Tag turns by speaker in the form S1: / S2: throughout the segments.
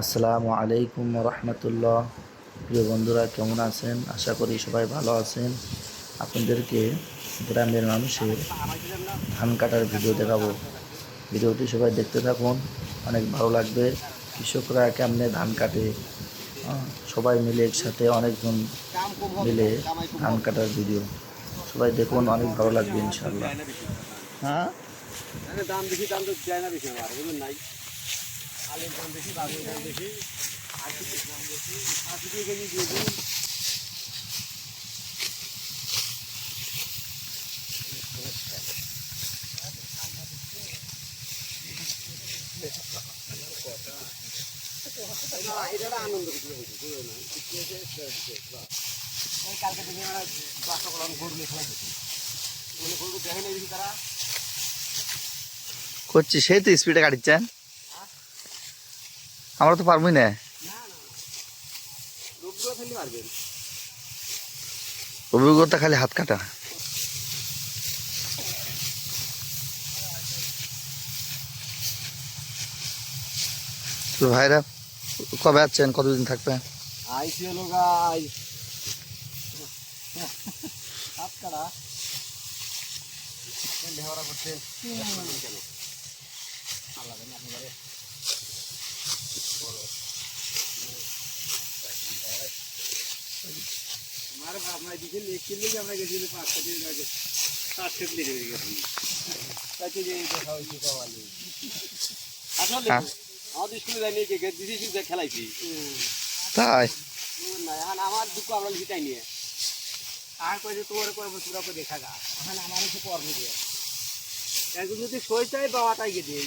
S1: আসসালামু আলাইকুম রহমতুল্লাহ। প্রিয় বন্ধুরা, কেমন আছেন? আশা করি সবাই ভালো আছেন। আপনাদেরকে গ্রামের মানুষের ধান কাটার ভিডিও দেখাবো। ভিডিওটি সবাই দেখতে থাকুন, অনেক ভালো লাগবে। কৃষকরা কেমনে ধান কাটে? সবাই মিলে একসাথে অনেকজন মিলে ধান কাটার ভিডিও। সবাই দেখুন, অনেক ভালো লাগবে ইনশাল্লাহ হ্যাঁ?
S2: দাম বেশি দাম তো যায় না বেশি নাই আলুর দাম বেশি বাবুর দাম বেশি আশি দাম বেশি। আশি টাকা কেজি দিয়ে দিন। এটা আনন্দ না কালকে দিনে আমরা বাসা করলাম গরু গরু দেখে
S1: করছি সেই তো স্পিডে কাটিচ্ছেন আমরা তো পারবই না। অভিজ্ঞতা খালি হাত কাটা। তো ভাইরা কবে আসছেন? কতদিন থাকবেন
S2: আইসি হলো গাই হাত কাটা। করছেন কেন আল্লাহ জানে আপনি করে মার বাপ নাই দিকে এক কিলো যে আমরা গেছি পাঁচ কেজি। লাগে পাঁচ কেজি লেগে গেছি তাকে যে দেখা হয়েছে কাওয়ালি আসলে
S1: হ্যাঁ।
S2: আমাদের স্কুলে যাই নিয়ে কে দিদি শুধু খেলাইছি
S1: তাই?
S2: না এখন আমার দুঃখ আমরা লিখিতাই নিয়ে। আর কয়েছে তোমার কয়েছে তোরা দেখা গা। এখন আমার একটু কর্ম দিয়ে। একজন যদি সই চাই বাবাটাই গে দিই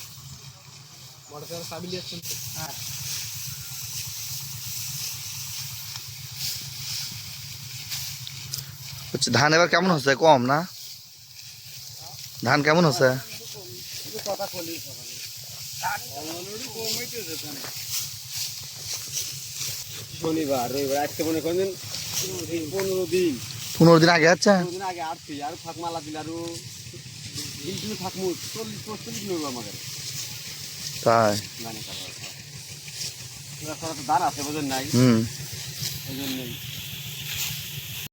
S2: একজন
S1: হচ্ছে ধান এবার কেমন হচ্ছে? কম না? ধান কেমন হচ্ছে?
S2: শনিবার রবিবার আজকে মনে করেন পনেরো দিন।
S1: পনেরো দিন আগে
S2: দিন আগে আর ফাঁক মালা দিল আরও দিন চল্লিশ পঁয়তাল্লিশ আমাদের।
S1: তাই।
S2: মানে তো আছে বোঝেন নাই।
S1: হুম।
S2: ওই জন্যই